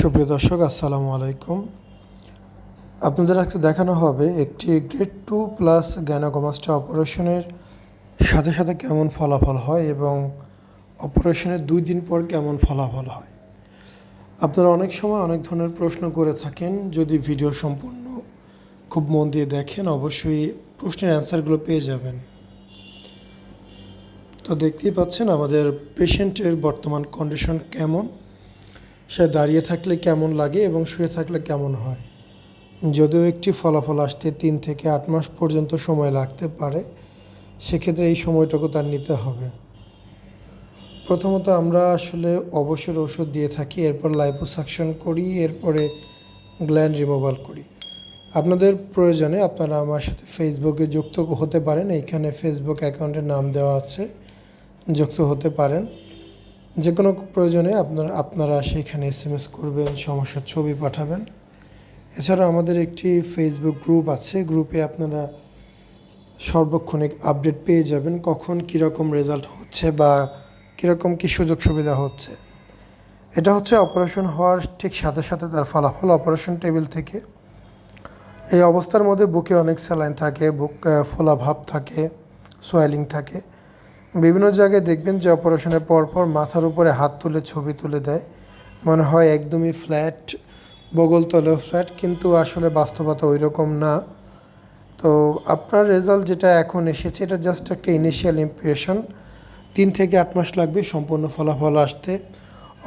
সুপ্রিয় দর্শক, আসসালামু আলাইকুম। আপনাদের আজকে দেখানো হবে একটি গ্রেড টু প্লাস গ্যানাকোমাস্টা অপারেশনের সাথে সাথে কেমন ফলাফল হয় এবং অপারেশনের দুই দিন পর কেমন ফলাফল হয়। আপনারা অনেক সময় অনেক ধরনের প্রশ্ন করে থাকেন, যদি ভিডিও সম্পূর্ণ খুব মন দিয়ে দেখেন, অবশ্যই প্রশ্নের অ্যান্সারগুলো পেয়ে যাবেন। তো দেখতেই পাচ্ছেন আমাদের পেশেন্টের বর্তমান কন্ডিশন কেমন। সে দাঁড়িয়ে থাকলে কেমন লাগে এবং শুয়ে থাকলে কেমন হয়? যদিও একটি ফলাফল আসতে তিন থেকে আট মাস পর্যন্ত সময় লাগতে পারে, সেক্ষেত্রে এই সময়টুকু তার নিতে হবে। প্রথমত আমরা আসলে অবসর ওষুধ দিয়ে থাকি, এরপর লাইপোসাকশন করি, এরপরে গ্ল্যান্ড রিমুভাল করি। আপনাদের প্রয়োজনে আপনারা আমার সাথে ফেসবুকে যুক্ত হতে পারেন, এইখানে ফেসবুক অ্যাকাউন্টের নাম দেওয়া আছে, যুক্ত হতে পারেন। যে কোনো প্রয়োজনে আপনারা আপনারা সেইখানে এস এম এস করবেন, সমস্যার ছবি পাঠাবেন। এছাড়া আমাদের একটি ফেসবুক গ্রুপ আছে গ্রুপে আপনারা সর্বক্ষণিক আপডেট পেয়ে যাবেন কখন কীরকম রেজাল্ট হচ্ছে বা কীরকম কী সুযোগ সুবিধা হচ্ছে। এটা হচ্ছে অপারেশন হওয়ার ঠিক সাথে সাথে তার ফলাফল অপারেশন টেবিল থেকে। এই অবস্থার মধ্যে বুকে অনেক স্যালাইন থাকে, বুক ফোলা ভাব থাকে সোয়েলিং থাকে। বিভিন্ন জায়গায় দেখবেন যে অপারেশনের পরপর মাথার উপরে হাত তুলে ছবি তুলে দেয়। মনে হয় একদমই ফ্ল্যাট বগল তলেও ফ্ল্যাট কিন্তু আসলে বাস্তবতা ওই রকম না। তো আপনার রেজাল্ট যেটা এখন এসেছে, এটা জাস্ট একটা ইনিশিয়াল ইমপ্রেশন তিন থেকে আট মাস লাগবে সম্পূর্ণ ফলাফল আসতে।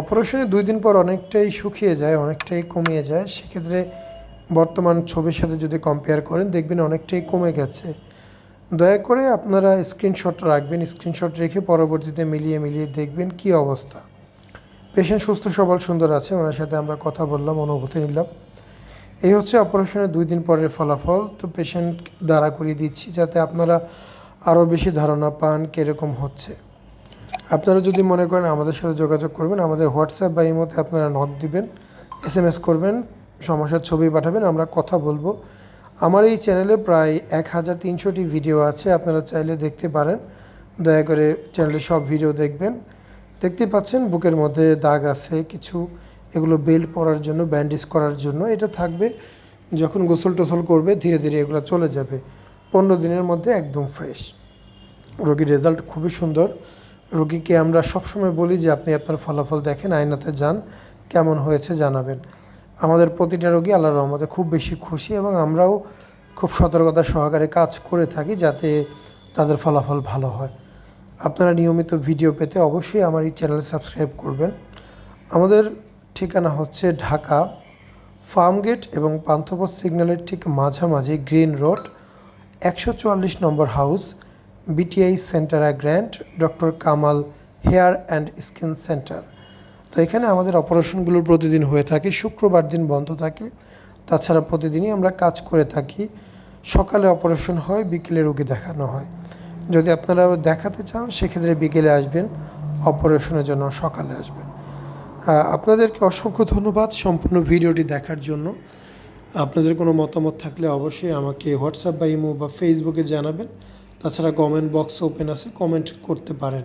অপারেশনে দুই দিন পর অনেকটাই শুকিয়ে যায়, অনেকটাই কমিয়ে যায়। সেক্ষেত্রে বর্তমান ছবির সাথে যদি কম্পেয়ার করেন, দেখবেন অনেকটাই কমে গেছে। দয়া করে আপনারা স্ক্রিনশট রাখবেন স্ক্রিনশট রেখে পরবর্তীতে মিলিয়ে মিলিয়ে দেখবেন কি অবস্থা। পেশেন্ট সুস্থ, সবল, সুন্দর আছে, ওনার সাথে আমরা কথা বললাম, অনুভূতি নিলাম। এই হচ্ছে অপারেশনের দুই দিন পরের ফলাফল। তো পেশেন্ট দাঁড়া করিয়ে দিচ্ছি যাতে আপনারা আরও বেশি ধারণা পান কীরকম হচ্ছে। আপনারা যদি মনে করেন আমাদের সাথে যোগাযোগ করবেন, আমাদের হোয়াটসঅ্যাপ বা ইমোতে আপনারা নক দিবেন এস করবেন, সমস্যার ছবি পাঠাবেন, আমরা কথা বলব। আমার এই চ্যানেলে প্রায় এক হাজার তিনশোটি ভিডিও আছে, আপনারা চাইলে দেখতে পারেন। দয়া করে চ্যানেলে সব ভিডিও দেখবেন। দেখতে পাচ্ছেন, বুকের মধ্যে দাগ আছে কিছু, এগুলো বেল্ট পরার জন্য, ব্যান্ডেজ করার জন্য। এটা থাকবে যখন গোসল টোসল করবে, ধীরে ধীরে এগুলো চলে যাবে। পনেরো দিনের মধ্যে একদম ফ্রেশ। রোগীর রেজাল্ট খুবই সুন্দর। রোগীকে আমরা সবসময় বলি যে, আপনি আপনার ফলাফল দেখেন, আয়নাতে যান, কেমন হয়েছে জানাবেন। আমাদের প্রতিটা রোগী আল্লাহর রহমতে খুব বেশি খুশি এবং আমরাও খুব সতর্কতা সহকারে কাজ করে থাকি যাতে তাদের ফলাফল ভালো হয়। আপনারা নিয়মিত ভিডিও পেতে অবশ্যই আমার এই চ্যানেল সাবস্ক্রাইব করবেন। আমাদের ঠিকানা হচ্ছে ঢাকা ফার্মগেট এবং পান্থপথ সিগন্যালের ঠিক মাঝামাঝি গ্রিন রোড, একশো চুয়াল্লিশ number house, BTI centre grand doctor Kamal hair and skin centre. তো এখানে আমাদের অপারেশনগুলো প্রতিদিন হয়ে থাকে, শুক্রবার দিন বন্ধ থাকে। তাছাড়া প্রতিদিনই আমরা কাজ করে থাকি। সকালে অপারেশন হয়, বিকেলে রোগী দেখানো হয়। যদি আপনারা দেখাতে চান, সেক্ষেত্রে বিকেলে আসবেন, অপারেশনের জন্য সকালে আসবেন। আপনাদেরকে অসংখ্য ধন্যবাদ সম্পূর্ণ ভিডিওটি দেখার জন্য। আপনাদের কোনো মতামত থাকলে অবশ্যই আমাকে হোয়াটসঅ্যাপ বা ইমো বা ফেসবুকে জানাবেন। তাছাড়া কমেন্ট বক্স ওপেন আছে, কমেন্ট করতে পারেন।